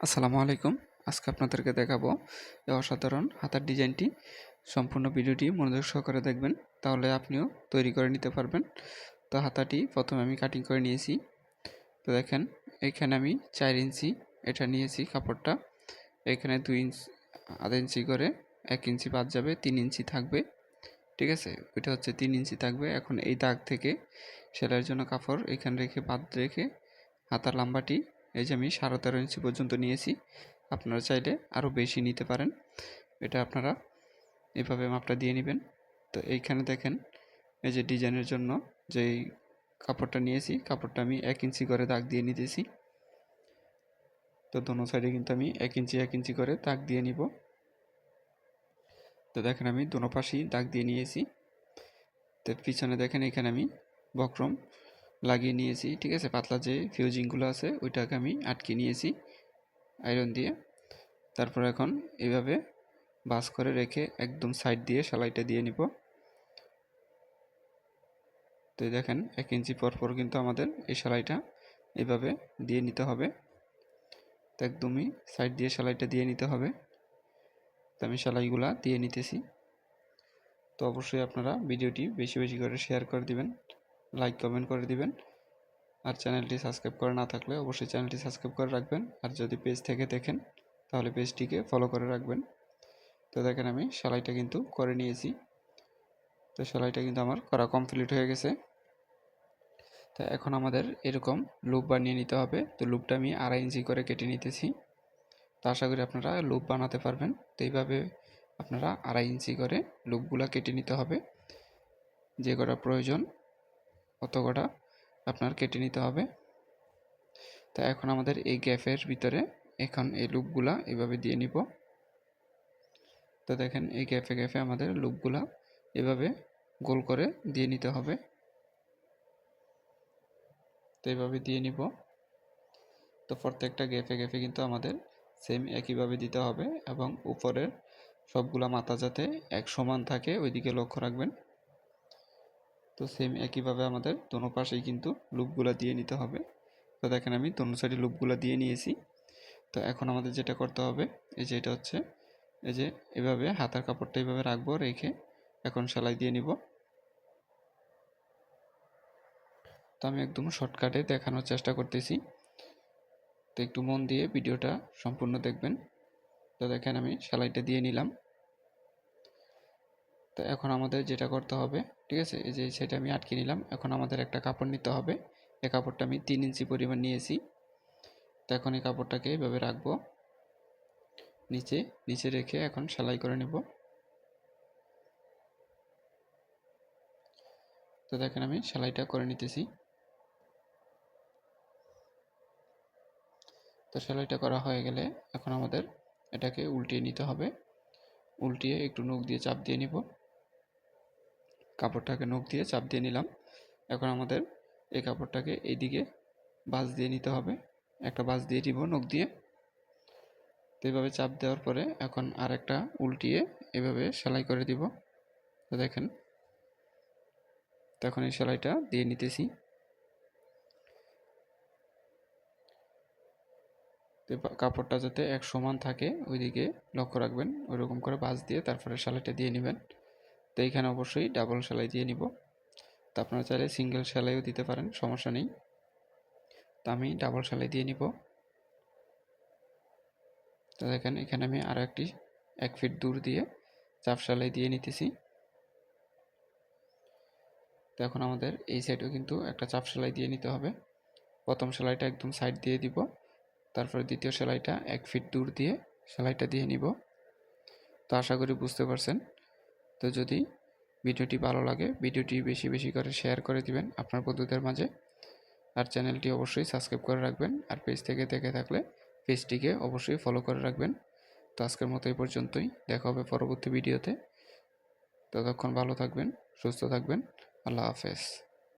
আসসালামু আলাইকুম। আজকে আপনাদেরকে দেখাবো এই অসাধারণ হাতার ডিজাইনটি। সম্পূর্ণ ভিডিওটি মনোযোগ সহকারে দেখবেন, তাহলে আপনিও তৈরি করে নিতে পারবেন। তো হাতাটি প্রথমে আমি কাটিং করে নিয়েছি। তো দেখেন, এখানে আমি চার ইঞ্চি এটা নিয়েছি কাপড়টা। এখানে দুই ইঞ্চি, আধা ইঞ্চি করে এক ইঞ্চি বাদ যাবে, তিন ইঞ্চি থাকবে। ঠিক আছে? ওইটা হচ্ছে তিন ইঞ্চি থাকবে। এখন এই দাগ থেকে সেলাইয়ের জন্য কাপড় এখানে রেখে, বাদ রেখে হাতার লাম্বাটি এই যে আমি সাড়ে তেরো ইঞ্চি পর্যন্ত নিয়েছি, আপনারা চাইলে আরও বেশি নিতে পারেন। এটা আপনারা এভাবে মাপটা দিয়ে নেবেন। তো এইখানে দেখেন, এই যে ডিজাইনের জন্য যেই কাপড়টা নিয়েছি, কাপড়টা আমি এক ইঞ্চি করে দাগ দিয়ে নিতেছি। তো দোনো সাইডে কিন্তু আমি এক ইঞ্চি এক ইঞ্চি করে দাগ দিয়ে নিব। তো দেখেন আমি দোনো পাশেই দাগ দিয়ে নিয়েছি। তো পিছনে দেখেন এখানে আমি বক্রম লাগিয়ে নিয়েছি, ঠিক আছে? পাতলা যে ফিউজিংগুলো আছে, ওইটাকে আমি আটকে নিয়েছি আয়রন দিয়ে। তারপর এখন এইভাবে বাস করে রেখে একদম সাইড দিয়ে সেলাইটা দিয়ে নিব। তো দেখেন, এক ইঞ্চি পর পর কিন্তু আমাদের এই সেলাইটা এভাবে দিয়ে নিতে হবে। তো একদমই সাইড দিয়ে সেলাইটা দিয়ে নিতে হবে। তো আমি সেলাইগুলা দিয়ে নিতেছি। তো অবশ্যই আপনারা ভিডিওটি বেশি বেশি করে শেয়ার করে দিবেন। লাইক কমেন্ট করে দিবেন। আর চ্যানেলটি সাবস্ক্রাইব করে না থাকলে অবশ্যই চ্যানেলটি সাবস্ক্রাইব করে রাখবেন। আর যদি পেজ থেকে দেখেন, তাহলে পেজটিকে ফলো করে রাখবেন। তো দেখেন আমি সেলাইটা কিন্তু করে নিয়েছি। তো সেলাইটা কিন্তু আমার করা কমপ্লিট হয়ে গেছে। তো এখন আমাদের এরকম লুপ বানিয়ে নিতে হবে। তো লুপটা আমি আড়াই ইঞ্চি করে কেটে নিতেছি। তো আশা করি আপনারা লুপ বানাতে পারবেন। তো এইভাবে আপনারা আড়াই ইঞ্চি করে লুপগুলা কেটে নিতে হবে। যে কটা প্রয়োজন অত কটা আপনার কেটে নিতে হবে। তো এখন আমাদের এই গ্যাপের ভিতরে এখন এই লুপগুলা এভাবে দিয়ে নিব। তো দেখেন, এই গ্যাপে গ্যাপে আমাদের লুপগুলা এভাবে গোল করে দিয়ে নিতে হবে। তো এইভাবে দিয়ে নিব। তো প্রত্যেকটা গ্যাপে গ্যাপে কিন্তু আমাদের সেম একইভাবে দিতে হবে এবং উপরের সবগুলা মাথা যাতে এক সমান থাকে, ওইদিকে লক্ষ্য রাখবেন। তো সেম একইভাবে আমাদের দোনো পাশেই কিন্তু লুপগুলো দিয়ে নিতে হবে। তো দেখেন আমি দোনো সাইডে লুপগুলো দিয়ে নিয়েছি। তো এখন আমাদের যেটা করতে হবে, এই যে এটা হচ্ছে, এই যে এভাবে হাতার কাপড়টা এইভাবে রাখব, রেখে এখন সেলাই দিয়ে নিব। তো আমি একদম শর্টকাটে দেখানোর চেষ্টা করতেছি। তো একটু মন দিয়ে ভিডিওটা সম্পূর্ণ দেখবেন। তো দেখেন আমি সেলাইটা দিয়ে নিলাম। তো এখন আমাদের যেটা করতে হবে ঠিক আছে? এই যে সেটা আমি আটকে নিলাম। এখন আমাদের একটা কাপড় নিতে হবে। এই কাপড়টা আমি তিন ইঞ্চি পরিমাণ নিয়েছি। তো এখন এই কাপড়টাকে এভাবে রাখব। নিচে নিচে রেখে এখন সেলাই করে নেব। তো দেখেন আমি সেলাইটা করে নিতেছি। তো সেলাইটা করা হয়ে গেলে এখন আমাদের এটাকে উল্টিয়ে নিতে হবে। উল্টিয়ে একটু নখ দিয়ে চাপ দিয়ে নিব। কাপড়টাকে নখ দিয়ে চাপ দিয়ে নিলাম। এখন আমাদের এই কাপড়টাকে এইদিকে বাঁশ দিয়ে নিতে হবে। একটা বাঁশ দিয়ে দিব নখ দিয়ে। তো এইভাবে চাপ দেওয়ার পরে এখন আর একটা উল্টিয়ে এভাবে সেলাই করে দিব। তো দেখেন, তখন এই সেলাইটা দিয়ে নিতেছি। কাপড়টা যাতে এক সমান থাকে, ওইদিকে লক্ষ্য রাখবেন, ওইরকম করে বাঁশ দিয়ে তারপরে সেলাইটা দিয়ে নেবেন। তো এখানে অবশ্যই ডাবল সেলাই দিয়ে নিব। তো আপনারা চাইলে সিঙ্গেল সেলাইও দিতে পারেন, সমস্যা নেই। তো আমি ডাবল সেলাই দিয়ে নিব। তো দেখেন, এখানে আমি আরও একটি এক ফিট দূর দিয়ে চাপ সেলাই দিয়ে নিতেছি। তো এখন আমাদের এই সাইডেও কিন্তু একটা চাপ সেলাই দিয়ে নিতে হবে। প্রথম সেলাইটা একদম সাইড দিয়ে দিব। তারপরে দ্বিতীয় সেলাইটা এক ফিট দূর দিয়ে সেলাইটা দিয়ে নিব। তো আশা করি বুঝতে পারছেন। তো যদি ভিডিওটি ভালো লাগে, ভিডিওটি বেশি বেশি করে শেয়ার করে দিবেন আপনার বন্ধুদের মাঝে। আর চ্যানেলটি অবশ্যই সাবস্ক্রাইব করে রাখবেন আর পেজ থেকে দেখে থাকলে পেজটিকে অবশ্যই ফলো করে রাখবেন। তো আজকের মতো এই পর্যন্তই, দেখা হবে পরবর্তী ভিডিওতে ততক্ষণ ভালো থাকবেন, সুস্থ থাকবেন, আল্লাহ হাফেজ।